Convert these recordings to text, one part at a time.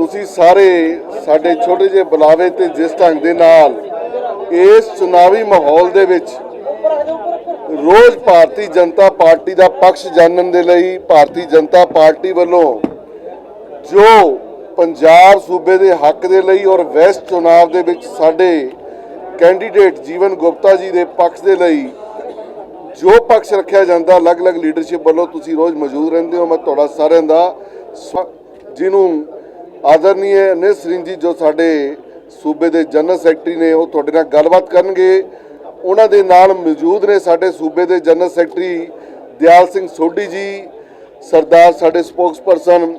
ਤੁਸੀਂ ਸਾਰੇ ਸਾਡੇ ਛੋਟੇ ਜਿਹੇ ਬੁਲਾਵੇ ਤੇ ਜਿਸ ਢੰਗ ਦੇ ਨਾਲ ਇਸ ਚੁਣਾਵੀ ਮਾਹੌਲ ਦੇ ਵਿੱਚ ਰੋਜ਼ ਭਾਰਤੀ ਜਨਤਾ ਪਾਰਟੀ ਦਾ ਪੱਖ ਜਾਣਨ ਦੇ ਲਈ ਭਾਰਤੀ ਜਨਤਾ ਪਾਰਟੀ ਵੱਲੋਂ ਜੋ ਪੰਜਾਬ ਸੂਬੇ ਦੇ ਹੱਕ ਦੇ ਲਈ ਔਰ ਵੈਸਟ ਚੁਣਾਵ ਦੇ ਵਿੱਚ ਸਾਡੇ ਕੈਂਡੀਡੇਟ ਜੀਵਨ ਗੁਪਤਾ ਜੀ ਦੇ ਪੱਖ ਦੇ ਲਈ ਜੋ ਪੱਖ ਰੱਖਿਆ ਜਾਂਦਾ, ਅਲੱਗ-ਅਲੱਗ ਲੀਡਰਸ਼ਿਪ ਵੱਲੋਂ ਤੁਸੀਂ ਰੋਜ਼ ਮੌਜੂਦ ਰਹਿੰਦੇ ਹੋ, ਮੈਂ ਤੁਹਾਡਾ ਸਾਰਿਆਂ ਦਾ ਸਵਾ- ਜਿਹਨੂੰ ਆਦਰਨੀय ਅਨਿਲ ਸਿੰਘ ਜੀ ਜੋ ਸਾਡੇ ਸੂਬੇ ਦੇ ਜਨਰਲ ਸੈਕਟਰੀ ਨੇ ਉਹ ਤੁਹਾਡੇ ਨਾਲ ਗੱਲਬਾਤ ਕਰਨਗੇ। ਉਹਨਾਂ ਦੇ ਨਾਲ ਮੌਜੂਦ ਨੇ ਸਾਡੇ ਸੂਬੇ ਦੇ ਜਨਰਲ ਸੈਕਟਰੀ ਦਿਆਲ ਸਿੰਘ ਸੋਢੀ ਜੀ, ਸਰਦਾਰ ਸਾਡੇ ਸਪੋਕਸਪਰਸਨ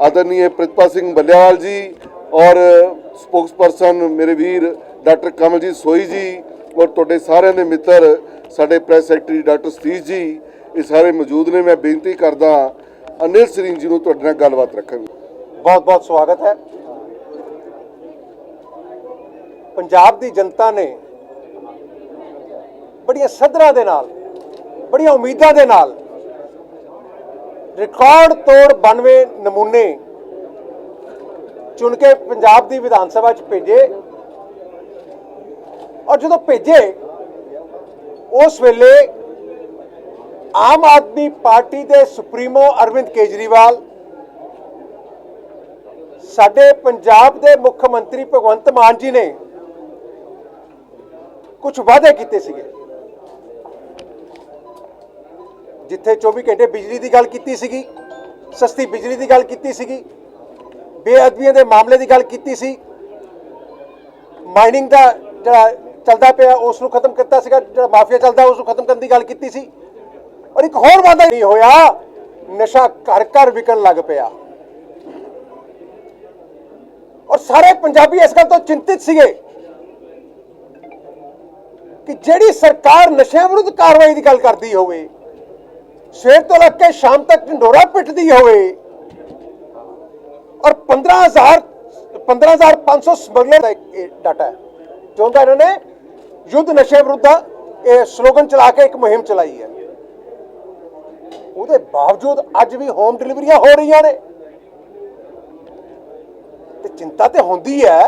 ਆਦਰਨੀय ਪ੍ਰਿਤਪਾ ਸਿੰਘ ਬੱਲਿਆਵਾਲ ਜੀ ਔਰ ਸਪੋਕਸਪਰਸਨ ਮੇਰੇ ਵੀਰ ਡਾਕਟਰ ਕਮਲਜੀਤ ਸੋਈ ਜੀ ਔਰ ਤੁਹਾਡੇ ਸਾਰਿਆਂ ਦੇ ਮਿੱਤਰ ਸਾਡੇ ਪ੍ਰੈਸ ਸੈਕਟਰੀ ਡਾਕਟਰ ਸਤੀਸ਼ ਜੀ, ਇਹ ਸਾਰੇ ਮੌਜੂਦ ਨੇ। ਮੈਂ ਬੇਨਤੀ ਕਰਦਾ ਅਨਿਲ ਸਿੰਘ ਜੀ ਨੂੰ ਤੁਹਾਡੇ ਨਾਲ ਗੱਲਬਾਤ ਰੱਖਣ ਬਹੁਤ ਬਹੁਤ ਸਵਾਗਤ ਹੈ। ਪੰਜਾਬ ਦੀ ਜਨਤਾ ਨੇ ਬੜੀਆਂ ਸਦਰਾਂ ਦੇ ਨਾਲ, ਬੜੀਆਂ ਉਮੀਦਾਂ ਦੇ ਨਾਲ ਰਿਕਾਰਡ ਤੋੜ 92 ਨਮੂਨੇ ਚੁਣ ਕੇ ਪੰਜਾਬ ਦੀ ਵਿਧਾਨ ਸਭਾ 'ਚ ਭੇਜੇ। ਔਰ ਜਦੋਂ ਭੇਜੇ, ਉਸ ਵੇਲੇ ਆਮ ਆਦਮੀ ਪਾਰਟੀ ਦੇ ਸੁਪਰੀਮੋ ਅਰਵਿੰਦ ਕੇਜਰੀਵਾਲ, ਸਾਡੇ ਪੰਜਾਬ ਦੇ ਮੁੱਖ ਮੰਤਰੀ ਭਗਵੰਤ ਮਾਨ ਜੀ ਨੇ ਕੁਝ ਵਾਅਦੇ ਕੀਤੇ ਸੀਗੇ। ਜਿੱਥੇ 24 ਘੰਟੇ ਬਿਜਲੀ ਦੀ ਗੱਲ ਕੀਤੀ ਸੀਗੀ, ਸਸਤੀ ਬਿਜਲੀ ਦੀ ਗੱਲ ਕੀਤੀ ਸੀਗੀ, ਬੇਅਦਬੀਆਂ ਦੇ ਮਾਮਲੇ ਦੀ ਗੱਲ ਕੀਤੀ ਸੀ, ਮਾਈਨਿੰਗ ਦਾ ਜਿਹੜਾ ਚੱਲਦਾ ਪਿਆ ਉਸ ਨੂੰ ਖਤਮ ਕੀਤਾ ਸੀਗਾ, ਜਿਹੜਾ ਮਾਫੀਆ ਚੱਲਦਾ ਉਸ ਨੂੰ ਖਤਮ ਕਰਨ ਦੀ ਗੱਲ ਕੀਤੀ ਸੀ। ਔਰ ਇੱਕ ਹੋਰ ਵਾਅਦਾ ਨਹੀਂ ਹੋਇਆ, ਨਸ਼ਾ ਘਰ ਘਰ ਵਿਕਣ ਲੱਗ ਪਿਆ। ਔਰ ਸਾਰੇ ਪੰਜਾਬੀ ਇਸ ਗੱਲ ਤੋਂ ਚਿੰਤਿਤ ਸੀਗੇ ਕਿ ਜਿਹੜੀ ਸਰਕਾਰ ਨਸ਼ਿਆਂ ਵਿਰੁੱਧ ਕਾਰਵਾਈ ਦੀ ਗੱਲ ਕਰਦੀ ਹੋਵੇ, ਸਵੇਰ ਤੋਂ ਲੱਗ ਕੇ ਸ਼ਾਮ ਤੱਕ ਢੰਡੋਰਾ ਪਿੱਟਦੀ ਹੋਵੇ, ਔਰ 15000 15500 ਸਮਗਲਰ ਦਾ ਇਹ ਡਾਟਾ ਹੈ। ਚਾਹੁੰਦਾ ਇਹਨਾਂ ਨੇ, ਯੁੱਧ ਨਸ਼ੇ ਵਿਰੁੱਧ ਇਹ ਸਲੋਗਨ ਚਲਾ ਕੇ ਇੱਕ ਮੁਹਿੰਮ ਚਲਾਈ ਹੈ। ਉਹਦੇ ਬਾਵਜੂਦ ਅੱਜ ਵੀ ਹੋਮ ਡਿਲੀਵਰੀਆਂ ਹੋ ਰਹੀਆਂ ਨੇ। ਤੇ ਚਿੰਤਾ ਤੇ ਹੁੰਦੀ ਹੈ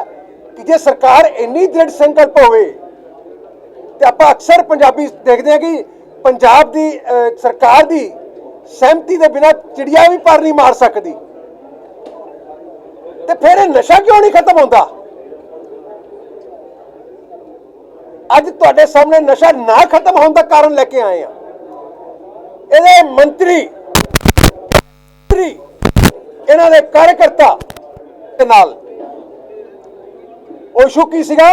ਕਿ ਜੇ ਸਰਕਾਰ ਇੰਨੀ ਦ੍ਰਿੜ ਸੰਕਲਪ ਹੋਵੇ, ਤੇ ਆਪਾਂ ਅਕਸਰ ਪੰਜਾਬੀ ਦੇਖਦੇ ਹਾਂ ਕਿ ਪੰਜਾਬ ਦੀ ਸਰਕਾਰ ਦੀ ਸਹਿਮਤੀ ਦੇ ਬਿਨਾ ਚਿੜੀਆ ਵੀ ਪਰ ਨਹੀਂ ਮਾਰ ਸਕਦੀ। ਤੇ ਫਿਰ ਇਹ ਨਸ਼ਾ ਕਿਉਂ ਨਹੀਂ ਖਤਮ ਹੁੰਦਾ? ਅੱਜ ਤੁਹਾਡੇ ਸਾਹਮਣੇ ਨਸ਼ਾ ਨਾ ਖਤਮ ਹੋਣ ਦਾ ਕਾਰਨ ਲੈ ਕੇ ਆਏ ਆ ਇਹਦੇ ਮੰਤਰੀ ਮੰਤਰੀ, ਇਹਨਾਂ ਦੇ ਕਾਰਜਕਰਤਾ ਦੇ ਨਾਲ। ਉਹ ਇਸ਼ੂ ਕੀ ਸੀਗਾ?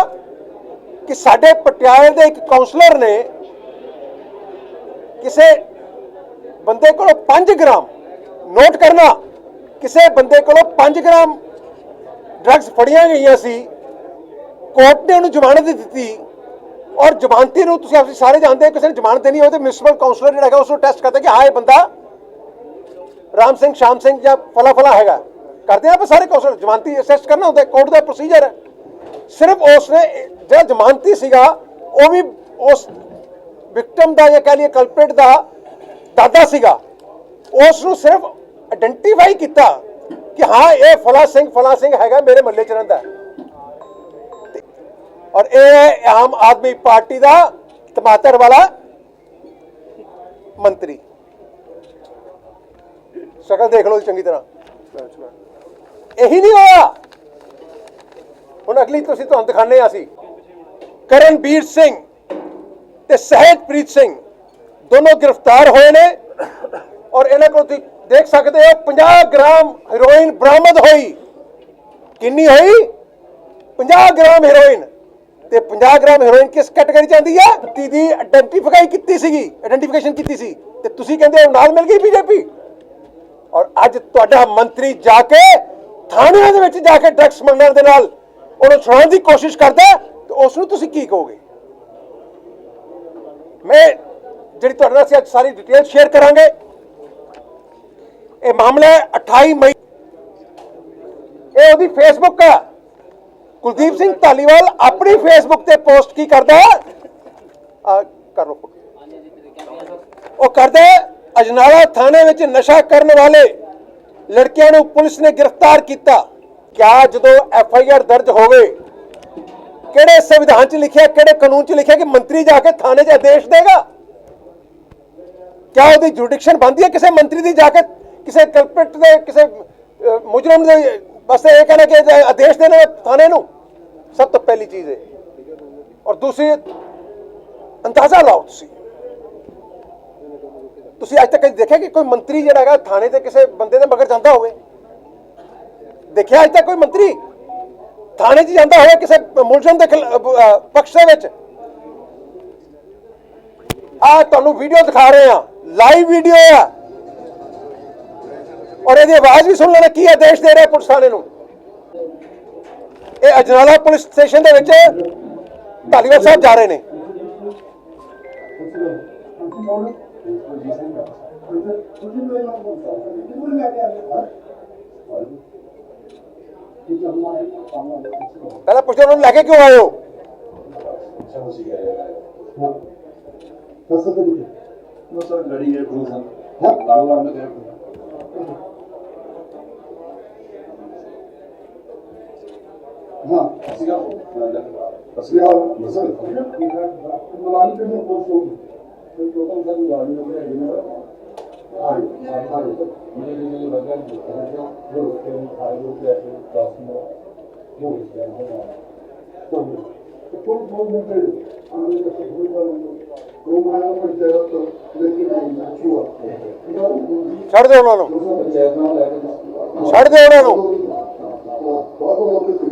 ਕਿ ਸਾਡੇ ਪਟਿਆਲੇ ਦੇ ਇੱਕ ਕਾਉਂਸਲਰ ਨੇ ਕਿਸੇ ਬੰਦੇ ਕੋਲੋਂ 5 ਗ੍ਰਾਮ ਨੋਟ ਕਰਨਾ, ਕਿਸੇ ਬੰਦੇ ਕੋਲੋਂ 5 ਗ੍ਰਾਮ ਡਰੱਗਸ ਫੜੀਆਂ ਗਈਆਂ ਸੀ ਕੋਰਟ ਨੇ ਉਹਨੂੰ ਜ਼ਮਾਨਤ ਦਿੱਤੀ। ਔਰ ਜ਼ਮਾਨਤੀ ਨੂੰ ਤੁਸੀਂ ਆਪਸੀ ਸਾਰੇ ਜਾਣਦੇ ਹੋ, ਕਿਸੇ ਨੇ ਜ਼ਮਾਨਤ ਦੇਣੀ ਹੋਵੇ ਤੇ ਮਿਊਨਿਸਪਲ ਕਾਉਂਸਲਰ ਜਿਹੜਾ ਹੈਗਾ ਉਸ ਨੂੰ ਟੈਸਟ ਕਰਦਾ ਕਿ ਹਾਂ ਇਹ ਬੰਦਾ ਰਾਮ ਸਿੰਘ, ਸ਼ਾਮ ਸਿੰਘ ਜਾਂ ਫਲਾ ਫਲਾ ਹੈਗਾ। ਕਰਦੇ ਆ ਆਪਾਂ ਸਾਰੇ ਕਾਉਂਸਲਰ ਜ਼ਮਾਨਤੀ ਅਸੈਸ ਕਰਨਾ ਹੁੰਦਾ ਕੋਰਟ ਦਾ ਪ੍ਰੋਸੀਜਰ ਹੈ ਸਿਰਫ ਉਸ ਨੇ ਜਿਹੜਾ ਜ਼ਮਾਨਤੀ ਸੀਗਾ, ਉਹ ਵੀ ਉਸ ਵਿਕਟਮ ਦਾ ਜਾਂ ਕਹ ਲਈਏ ਕਲਪ੍ਰੇਟ ਦਾ ਦਾਦਾ ਸੀਗਾ। ਉਸ ਨੂੰ ਸਿਰਫ ਆਇਡੈਂਟੀਫਾਈ ਕੀਤਾ ਕਿ ਹਾਂ, ਇਹ ਫਲਾ ਸਿੰਘ ਫਲਾ ਸਿੰਘ ਹੈਗਾ, ਮੇਰੇ ਮਹੱਲੇ ਚ ਰਹਿੰਦਾ ਔਰ ਇਹ ਹੈ ਆਮ ਆਦਮੀ ਪਾਰਟੀ ਦਾ ਟਮਾਟਰ ਵਾਲਾ ਮੰਤਰੀ। ਸ਼ਕਲ ਦੇਖ ਲਓ ਜੀ ਚੰਗੀ ਤਰ੍ਹਾਂ। ਇਹੀ ਨਹੀਂ ਹੋਇਆ। ਹੁਣ ਅਗਲੀ ਤੁਸੀਂ ਤੁਹਾਨੂੰ ਦਿਖਾਣੇ ਆ ਅਸੀਂ। ਕਰਨਵੀਰ ਸਿੰਘ ਤੇ ਸਹਿਜਪ੍ਰੀਤ ਸਿੰਘ ਦੋਨੋਂ ਗ੍ਰਿਫਤਾਰ ਹੋਏ ਨੇ। ਔਰ ਇਹਨਾਂ ਕੋਲ ਤੁਸੀਂ ਦੇਖ ਸਕਦੇ ਹੋ 50 ਗ੍ਰਾਮ ਹੈਰੋਇਨ ਬਰਾਮਦ ਹੋਈ। ਕਿੰਨੀ ਹੋਈ? 50 ਗ੍ਰਾਮ ਹੈਰੋਇਨ। ਤੇ 50 ਗ੍ਰਾਮ ਹੈਰੋਇਨ ਕਿਸ ਕੈਟਾਗਰੀ ਚ ਆਉਂਦੀ ਹੈ ਤੀ ਦੀ ਆਇਡੈਂਟੀਫਾਈ ਕੀਤੀ ਸੀਗੀ ਆਇਡੈਂਟੀਫਿਕੇਸ਼ਨ ਕੀਤੀ ਸੀ। ਤੇ ਤੁਸੀਂ ਕਹਿੰਦੇ ਹੋ ਨਾਲ ਮਿਲ ਗਈ ਬੀਜੇਪੀ? ਔਰ ਅੱਜ ਤੁਹਾਡਾ ਮੰਤਰੀ ਜਾ ਕੇ ਥਾਣਿਆਂ ਦੇ ਵਿੱਚ ਜਾ ਕੇ ਡਰੱਗਸ ਸਮਗਲਰ ਦੇ ਨਾਲ ਉਹਨੂੰ ਛੁਡਾਉਣ ਦੀ ਕੋਸ਼ਿਸ਼ ਕਰਦਾ ਤੇ ਉਸ ਨੂੰ ਤੁਸੀਂ ਕੀ ਕਹੋਗੇ? ਮੈਂ ਜਿਹੜੀ ਤੁਹਾਡੇ ਨਾਲ ਅਸੀਂ ਅੱਜ ਸਾਰੀ ਡਿਟੇਲ ਸ਼ੇਅਰ ਕਰਾਂਗੇ। ਇਹ ਮਾਮਲਾ ਹੈ 28 ਮਈ ਇਹ ਉਹਦੀ ਫੇਸਬੁੱਕ ਹੈ। ਕੁਲਦੀਪ ਸਿੰਘ ਧਾਲੀਵਾਲ ਆਪਣੀ ਫੇਸਬੁੱਕ ਤੇ ਪੋਸਟ ਕੀ ਕਰਦਾ ਆ ਕਰ ਉਹ ਕਰਦਾ ਅਜਨਾਲਾ ਥਾਣੇ ਵਿੱਚ ਨਸ਼ਾ ਕਰਨ ਵਾਲੇ ਲੜਕਿਆਂ ਨੂੰ ਪੁਲਿਸ ਨੇ ਗ੍ਰਿਫਤਾਰ ਕੀਤਾ। ਕਿਆ ਜਦੋਂ ਐਫ ਆਈ ਆਰ ਦਰਜ ਹੋਵੇ, ਕਿਹੜੇ ਸੰਵਿਧਾਨ 'ਚ ਲਿਖਿਆ, ਕਿਹੜੇ ਕਾਨੂੰਨ 'ਚ ਲਿਖਿਆ ਕਿ ਮੰਤਰੀ ਜਾ ਕੇ ਥਾਣੇ 'ਚ ਆਦੇਸ਼ ਦੇਗਾ? ਕਿਆ ਉਹਦੀ ਜੁਡੀਕਸ਼ਨ ਬਣਦੀ ਹੈ ਕਿਸੇ ਮੰਤਰੀ ਦੀ ਜਾ ਕੇ, ਕਿਸੇ ਕਲਪਿਟ ਦੇ, ਕਿਸੇ ਮੁਜਰਮ ਦੇ ਬਸ ਇਹ ਕਹਿਣਾ ਕਿ ਆਦੇਸ਼ ਦੇਣਾ ਥਾਣੇ ਨੂੰ, ਸਭ ਤੋਂ ਪਹਿਲੀ ਚੀਜ਼ ਹੈ ਔਰ ਦੂਸਰੀ, ਅੰਦਾਜ਼ਾ ਲਾਓ ਤੁਸੀਂ। ਤੁਸੀਂ ਅੱਜ ਤੱਕ ਕਦੇ ਦੇਖਿਆ ਕਿ ਕੋਈ ਮੰਤਰੀ ਜਿਹੜਾ ਹੈਗਾ ਥਾਣੇ ਤੇ ਕਿਸੇ ਬੰਦੇ ਦੇ ਮਗਰ ਜਾਂਦਾ ਹੋਵੇ? ਦੇਖਿਆ ਅੱਜ ਤੱਕ ਕੋਈ ਮੰਤਰੀ? ਥਾਣੇ 'ਚ ਜਾਂਦਾ ਹੋਵੇ ਕਿਸੇ ਮੁਲਜ਼ਮ ਦੇ ਪਕਸ਼ ਦੇ ਵਿੱਚ? ਆ ਤੁਹਾਨੂੰ ਵੀਡੀਓ ਦਿਖਾ ਰਹੇ ਆ ਲਾਈਵ ਵੀਡੀਓ ਆ ਔਰ ਇਹਦੀ ਆਵਾਜ਼ ਵੀ ਸੁਣ ਲੈਣਾ ਕੀ ਆਦੇਸ਼ ਦੇ ਰਿਹਾ ਪੁਲਿਸ ਥਾਣੇ ਨੂੰ? ਇਹ ਅਜਨਾਲਾ ਪੁਲਿਸ ਸਟੇਸ਼ਨ ਦੇ ਵਿੱਚ ਧਾਲੀਵਾਲ ਸਾਹਿਬ ਜਾ ਰਹੇ ਨੇ। ਪਹਿਲਾਂ ਪੁੱਛੋ ਉਹਨਾਂ ਨੂੰ ਲੈ ਕੇ ਕਿਉਂ ਆਏ ਹੋ? ਛੱਡ ਦਿਓ ਉਹਨਾਂ ਨੂੰ हाँ असलिया मसल मलानी पे मैं बहुत शौक तो टोटल सर गाड़ी में है ना हाँ हाँ मेरे लिए लगा जो जो उसके फाइलों के ऐसे क्लास में जो इसके अंदर तो तो बहुत दिन पे हमने का सफल कर दो महीना पर जाएगा तो लेकिन अच्छी बात छड़ दे उन्होंने छड़ दे उन्होंने बहुत बहुत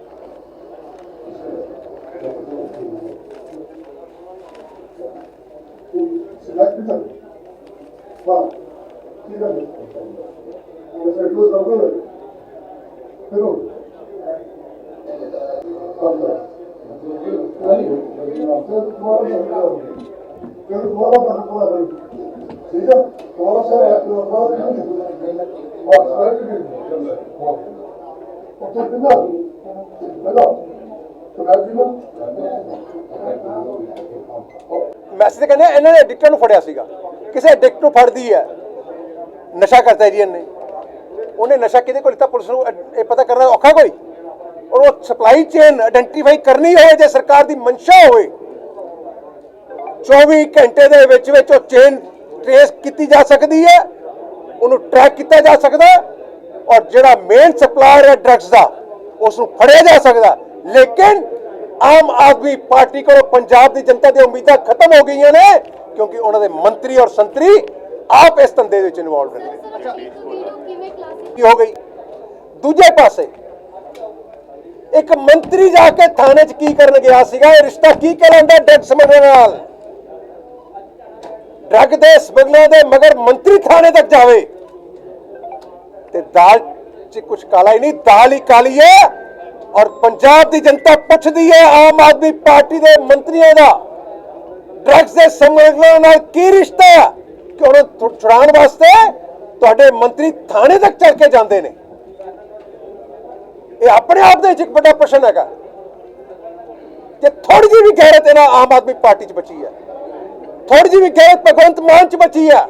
ਉਹਨਾਂ ਨੂੰ ਕੱਢੋ ਬਾਹਰ ਉਹਨਾਂ ਨੂੰ ਮੈਸੇਜ ਕਹਿੰਦੇ ਇਹਨਾਂ ਨੇ ਐਡਿਕਟਰ ਨੂੰ ਫੜਿਆ ਸੀਗਾ। ਕਿਸੇ ਐਡਿਕਟ ਨੂੰ ਫੜਦੀ ਹੈ। ਨਸ਼ਾ ਕਰਦਾ ਜੀ ਇਹਨੇ। ਉਹਨੇ ਨਸ਼ਾ ਕਿਹਦੇ ਕੋਲ ਲਿੱਤਾ? ਪੁਲਿਸ ਨੂੰ ਇਹ- ਪਤਾ ਕਰਨਾ ਔਖਾ ਕੋਈ? ਔਰ ਉਹ ਸਪਲਾਈ ਚੇਨ ਆਇਡੈਂਟੀਫਾਈ ਕਰਨੀ ਹੋਵੇ ਜੇ ਸਰਕਾਰ ਦੀ ਮਨਸ਼ਾ ਹੋਵੇ। 24 ਘੰਟੇ ਦੇ ਵਿੱਚ ਵਿੱਚ ਉਹ ਚੇਨ ਟ੍ਰੇਸ ਕੀਤੀ ਜਾ ਸਕਦੀ ਹੈ। ਉਹਨੂੰ ਟਰੈਕ ਕੀਤਾ ਜਾ ਸਕਦਾ ਔਰ ਜਿਹੜਾ ਮੇਨ ਸਪਲਾਇਰ ਹੈ ਡਰੱਗਸ ਦਾ ਉਸ ਨੂੰ ਫੜਿਆ ਜਾ ਸਕਦਾ ਲੇਕਿਨ ਆਮ ਆਦਮੀ ਪਾਰਟੀ ਕੋਲੋਂ ਪੰਜਾਬ ਦੀ ਜਨਤਾ ਦੀਆਂ ਉਮੀਦਾਂ ਖਤਮ ਹੋ ਗਈਆਂ ਨੇ। ਕਿਉਂਕਿ ਉਹਨਾਂ ਦੇ ਮੰਤਰੀ ਔਰ ਸੰਤਰੀ ਆਪ ਇਸ ਧੰਦੇ ਵਿੱਚ ਇਨਵੋਲਵ ਕਲਾਸਿਕ ਕੀ ਹੋ ਗਈ? ਦੂਜੇ ਪਾਸੇ ਇੱਕ ਮੰਤਰੀ ਜਾ ਕੇ ਥਾਣੇ 'ਚ ਕੀ ਕਰਨ ਗਿਆ ਸੀਗਾ? ਇਹ ਰਿਸ਼ਤਾ ਕੀ ਕਹਿਲਾਂਦਾ ਡਰਗ ਸਮਗਲਰ ਨਾਲ? ਡਰਗ ਦੇ ਸਮਗਲਰਾਂ ਦੇ ਮਗਰ ਮੰਤਰੀ ਥਾਣੇ ਤੱਕ ਜਾਵੇ। ਤੇ ਦਾਲ 'ਚ ਕੁਝ ਕਾਲਾ ਹੀ ਨਹੀਂ ਦਾਲ ਹੀ ਕਾਲੀ ਹੈ ਔਰ ਪੰਜਾਬ ਦੀ ਜਨਤਾ ਪੁੱਛਦੀ ਹੈ ਆਮ ਆਦਮੀ ਪਾਰਟੀ ਦੇ ਮੰਤਰੀਆਂ ਦਾ। ਡਰੱਗਸ ਦੇ ਸਮਗਲਰਾਂ ਨਾਲ ਕੀ ਰਿਸ਼ਤਾ ਹੈ? ਕਿ ਉਹਨਾਂ ਨੂੰ ਛੁਡਾਉਣ ਵਾਸਤੇ ਤੁਹਾਡੇ ਮੰਤਰੀ ਥਾਣੇ ਤੱਕ ਚੱਲ ਕੇ ਜਾਂਦੇ ਨੇ। ਇਹ ਆਪਣੇ ਆਪ ਦੇ ਵਿੱਚ ਇੱਕ ਵੱਡਾ ਪ੍ਰਸ਼ਨ ਹੈਗਾ। ਕਿ ਥੋੜੀ ਜਿਹੀ ਵੀ ਗੈਰਤ ਇਹਨਾਂ ਆਮ ਆਦਮੀ ਪਾਰਟੀ 'ਚ ਬਚੀ ਹੈ। ਥੋੜੀ ਜਿਹੀ ਵੀ ਗੈਰਤ ਭਗਵੰਤ ਮਾਨ 'ਚ ਬਚੀ ਹੈ।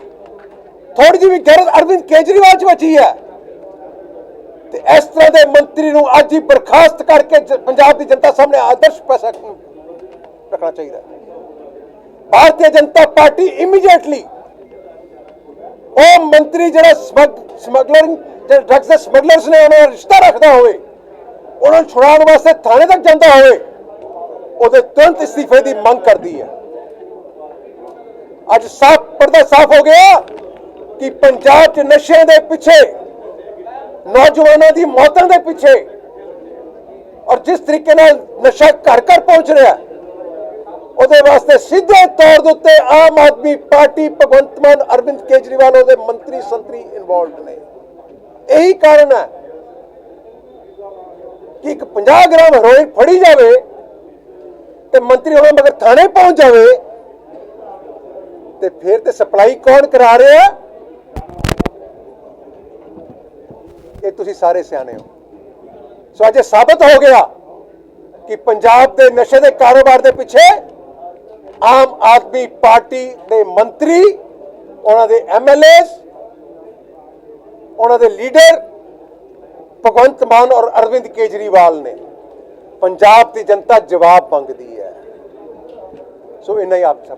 ਥੋੜੀ ਜਿਹੀ ਵੀ ਗੈਰਤ ਅਰਵਿੰਦ ਕੇਜਰੀਵਾਲ 'ਚ ਬਚੀ ਹੈ। ਤੇ ਇਸ ਤਰ੍ਹਾਂ ਦੇ ਮੰਤਰੀ ਨੂੰ ਅੱਜ ਹੀ ਬਰਖਾਸਤ ਕਰਕੇ ਪੰਜਾਬ ਦੀ ਜਨਤਾ ਸਾਹਮਣੇ ਆਦਰਸ਼ ਪੈਸਾ ਰੱਖਣਾ ਚਾਹੀਦਾ। ਭਾਰਤੀ ਜਨਤਾ ਪਾਰਟੀ ਇਮੀਡੀਏਟਲੀ ਉਹ ਮੰਤਰੀ ਜਿਹੜਾ ਸਮਗਲਰਿੰਗ ਜਿਹੜੇ ਡਰੱਗਸ ਦੇ ਸਮਗਲਰਸ ਨੇ ਉਹਨਾਂ ਨਾਲ ਰਿਸ਼ਤਾ ਰੱਖਦਾ ਹੋਵੇ ਉਹਨਾਂ ਨੂੰ ਛੁਡਾਉਣ ਵਾਸਤੇ ਥਾਣੇ ਤੱਕ ਜਾਂਦਾ ਹੋਵੇ ਉਹਦੇ ਤੁਰੰਤ ਅਸਤੀਫੇ ਦੀ ਮੰਗ ਕਰਦੀ ਹੈ ਅੱਜ ਸਾਫ਼ ਪਰਦਾ ਸਾਫ਼ ਹੋ ਗਿਆ ਕਿ ਪੰਜਾਬ 'ਚ ਨਸ਼ੇ ਦੇ ਪਿੱਛੇ ਨੌਜਵਾਨਾਂ ਦੀ ਮੌਤਾਂ ਦੇ ਪਿੱਛੇ ਔਰ ਜਿਸ ਤਰੀਕੇ ਨਾਲ ਨਸ਼ਾ ਘਰ ਘਰ ਪਹੁੰਚ ਰਿਹਾ ਹੈ, ਉਹਦੇ ਵਾਸਤੇ ਸਿੱਧੇ ਤੌਰ ਦੇ ਉੱਤੇ ਆਮ ਆਦਮੀ ਪਾਰਟੀ ਭਗਵੰਤ ਮਾਨ, ਅਰਵਿੰਦ ਕੇਜਰੀਵਾਲ ਉਹਦੇ ਮੰਤਰੀ ਸੰਤਰੀ ਇਨਵੋਲਡ ਨੇ। ਇਹੀ ਕਾਰਨ ਹੈ ਕਿ ਇੱਕ 50 ਗ੍ਰਾਮ ਹੈਰੋਇਨ ਫੜੀ ਜਾਵੇ ਤੇ ਮੰਤਰੀ ਹੋਵੇ ਮਗਰ ਥਾਣੇ ਪਹੁੰਚ ਜਾਵੇ ਤੇ ਫਿਰ ਤੇ ਸਪਲਾਈ ਕੌਣ ਕਰਾ ਰਿਹਾ? ਇਹ ਤੁਸੀਂ ਸਾਰੇ ਸਿਆਣੇ ਹੋ। ਸੋ ਅੱਜ ਸਾਬਤ ਹੋ ਗਿਆ ਕਿ ਪੰਜਾਬ ਦੇ ਨਸ਼ੇ ਦੇ ਕਾਰੋਬਾਰ ਦੇ ਪਿੱਛੇ ਆਮ ਆਦਮੀ ਪਾਰਟੀ ਦੇ ਮੰਤਰੀ, ਉਹਨਾਂ ਦੇ ਐਮਐਲਏਸ ਉਹਨਾਂ ਦੇ ਲੀਡਰ ਭਗਵੰਤ ਮਾਨ ਔਰ ਅਰਵਿੰਦ ਕੇਜਰੀਵਾਲ ਨੇ ਪੰਜਾਬ ਦੀ ਜਨਤਾ ਜਵਾਬ ਮੰਗਦੀ ਹੈ। ਸੋ ਇੰਨਾ ਹੀ ਆਪ ਸਭ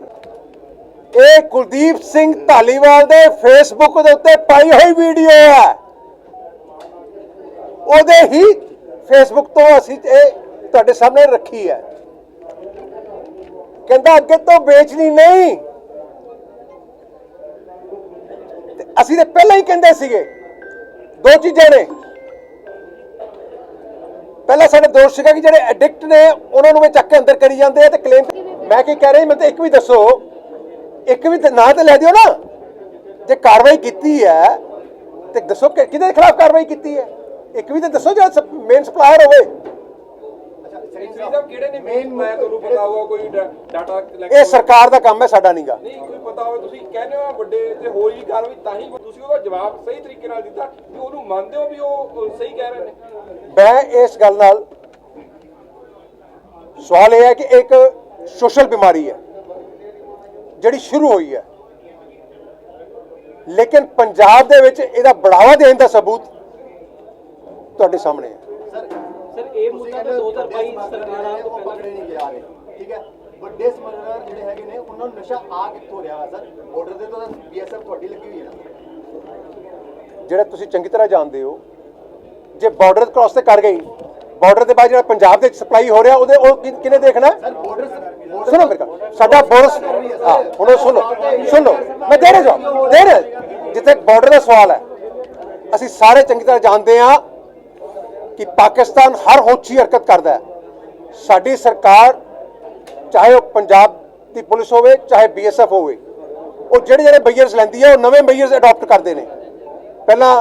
ਇਹ ਕੁਲਦੀਪ ਸਿੰਘ ਧਾਲੀਵਾਲ ਦੇ ਫੇਸਬੁੱਕ ਦੇ ਉੱਤੇ ਪਾਈ ਹੋਈ ਵੀਡੀਓ ਹੈ। ਉਹਦੇ ਹੀ ਫੇਸਬੁੱਕ ਤੋਂ ਅਸੀਂ ਇਹ ਤੁਹਾਡੇ ਸਾਹਮਣੇ ਰੱਖੀ ਹੈ। ਕਹਿੰਦਾ ਅੱਗੇ ਤੋਂ ਵੇਚਣੀ ਨਹੀਂ। ਅਸੀਂ ਤੇ ਪਹਿਲਾਂ ਹੀ ਕਹਿੰਦੇ ਸੀਗੇ, ਦੋ ਚੀਜ਼ਾਂ ਨੇ। ਪਹਿਲਾਂ ਸਾਡੇ ਦੋਸ਼ ਸੀਗਾ ਕਿ ਜਿਹੜੇ ਐਡਿਕਟ ਨੇ, ਉਹਨਾਂ ਨੂੰ ਵੀ ਚੱਕ ਕੇ ਅੰਦਰ ਕਰੀ ਜਾਂਦੇ ਆ ਤੇ ਕਲੇਮ ਮੈਂ ਕੀ ਕਹਿ ਰਹੀ ਮੈਂ ਤਾਂ ਇੱਕ ਵੀ ਦੱਸੋ, ਇੱਕ ਵੀ ਨਾ ਨਾਂ ਤੇ ਲੈ ਦਿਓ ਨਾ। ਜੇ ਕਾਰਵਾਈ ਕੀਤੀ ਹੈ, ਤੇ ਦੱਸੋ ਕਿਹਦੇ ਖਿਲਾਫ ਕਾਰਵਾਈ ਕੀਤੀ ਹੈ? ਇੱਕ ਵੀ ਤਾਂ ਦੱਸੋ ਜਿਹੜਾ ਮੇਨ ਸਪਲਾਇਰ ਹੋਵੇ। ਸੈਕਟਰੀ ਸਾਹਿਬ ਕਿਹੜੇ ਨੇ ਮੇਨ ਮੈਂ ਤੁਹਾਨੂੰ ਪਤਾ ਹੋਊਗਾ ਕੋਈ ਡਾ- ਡਾਟਾ ਕਲੈਕਟ ਇਹ ਸਰਕਾਰ ਦਾ ਕੰਮ ਹੈ ਸਾਡਾ ਨਹੀਂਗਾ ਨਹੀਂ ਕੋਈ ਪਤਾ ਹੋਵੇ ਤੁਸੀਂ ਕਹਿੰਦੇ ਹੋ ਵੱਡੇ ਤੇ ਹੋਰ ਹੀ ਕਾਰਵਾਈ ਤਾਂ ਹੀ ਤੁਸੀਂ ਉਹਦਾ ਜਵਾਬ ਸਹੀ ਤਰੀਕੇ ਨਾਲ ਦਿੱਤਾ ਵੀ ਉਹਨੂੰ ਮੰਨਦੇ ਹੋ ਵੀ ਉਹ ਉਹ ਸਹੀ ਕਹਿ ਰਹੇ ਨੇ। ਮੈਂ ਇਸ ਗੱਲ ਨਾਲ ਸਵਾਲ ਇਹ ਹੈ ਕਿ ਇੱਕ ਸੋਸ਼ਲ ਬਿਮਾਰੀ ਹੈ ਜਿਹੜੀ ਸ਼ੁਰੂ ਹੋਈ ਹੈ। ਲੇਕਿਨ ਪੰਜਾਬ ਦੇ ਵਿੱਚ ਇਹਦਾ ਬੜਾਵਾ ਦੇਣ ਦਾ ਸਬੂਤ ਤੁਹਾਡੇ ਸਾਹਮਣੇ ਹੈ। ਇਹ ਮੁੱਦਾ ਤਾਂ 2022 ਸਰਕਾਰਾਂ ਤੋਂ ਪਹਿਲਾਂ ਪਕੜੇ ਨਹੀਂ ਜਾ ਰਹੇ। ਠੀਕ ਹੈ? ਵੱਡੇ ਸਮਗਲਰ ਜਿਹੜੇ ਹੈਗੇ ਨੇ ਉਹਨਾਂ ਨੂੰ ਨਸ਼ਾ ਆ ਕਿੱਥੋਂ ਰਿਹਾ ਵਾ ਸਰ? ਬਾਰਡਰ ਦੇ ਤੋਂ ਬੀਐਸਐਫ ਤੁਹਾਡੀ ਲੱਗੀ ਹੋਈ ਹੈ ਨਾ? ਜਿਹੜਾ ਤੁਸੀਂ ਚੰਗੀ ਤਰ੍ਹਾਂ ਜਾਣਦੇ ਹੋ ਜੇ ਬਾਰਡਰ ਕ੍ਰਾਸ ਤੇ ਕਰ ਗਈ ਬਾਰਡਰ ਦੇ ਬਾਅਦ ਜਿਹੜਾ ਪੰਜਾਬ ਦੇ ਸਪਲਾਈ ਹੋ ਰਿਹਾ ਉਹਦੇ ਉਹ ਕਿ- ਕਿਹਨੇ ਦੇਖਣਾ? ਹੈ? ਸਰ ਬਾਰਡਰ ਸੁਣੋ ਮੇਰੇ ਕੋਲ। ਸਾਡਾ ਬੋਰਸ ਹਾਂ ਹੁਣ ਉਹ ਸੁਣੋ ਸੁਣੋ ਮੈਂ ਦੇ ਰਿਹਾ ਜਵਾਬ ਦੇ ਰਿਹਾ। ਜਿੱਥੇ ਬਾਰਡਰ ਦਾ ਸਵਾਲ ਹੈ ਅਸੀਂ ਸਾਰੇ ਚੰਗੀ ਤਰ੍ਹਾਂ ਜਾਣਦੇ ਹਾਂ ਕਿ ਪਾਕਿਸਤਾਨ ਹਰ ਹੋਛੀ ਹਰਕਤ ਕਰਦਾ ਹੈ। ਸਾਡੀ ਸਰਕਾਰ ਚਾਹੇ ਉਹ ਪੰਜਾਬ ਦੀ ਪੁਲਿਸ ਹੋਵੇ ਚਾਹੇ ਬੀਐਸਐਫ ਹੋਵੇ ਉਹ ਜਿਹੜੇ ਜਿਹੜੇ ਬਈਅਰਸ ਲੈਂਦੀ ਹੈ ਉਹ ਨਵੇਂ ਬਈਅਰਸ ਅਡਾਪਟ ਕਰਦੇ ਨੇ। ਪਹਿਲਾਂ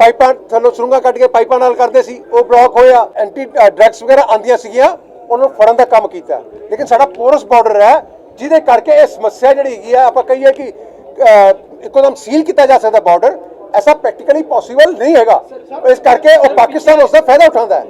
ਪਾਈਪਾਂ ਥੱਲੋਂ ਸੁਰੰਗਾਂ ਕੱਢ ਕੇ ਪਾਈਪਾਂ ਨਾਲ ਕਰਦੇ ਸੀ ਉਹ ਬਲੌਕ ਹੋਇਆ ਐਂਟੀ ਡਰੱਗਸ ਵਗੈਰਾ ਆਂਦੀਆਂ ਸੀਗੀਆਂ ਉਹਨਾਂ ਨੂੰ ਫੜਨ ਦਾ ਕੰਮ ਕੀਤਾ। ਲੇਕਿਨ ਸਾਡਾ ਪੋਰਸ ਬਾਰਡਰ ਹੈ ਜਿਹਦੇ ਕਰਕੇ ਇਹ ਸਮੱਸਿਆ ਜਿਹੜੀ ਹੈਗੀ ਆ ਆਪਾਂ ਕਹੀਏ ਕਿ ਅਹ, ਇੱਕੋਦਮ ਸੀਲ ਕੀਤਾ ਜਾ ਸਕਦਾ ਬਾਰਡਰ ਐਸਾ ਪ੍ਰੈਕਟੀਕਲੀ ਪੋਸੀਬਲ ਨਹੀਂ ਹੈਗਾ। ਇਸ ਕਰਕੇ ਉਹ ਪਾਕਿਸਤਾਨ ਉਸ ਦਾ ਫਾਇਦਾ ਉਠਾਉਂਦਾ ਹੈ।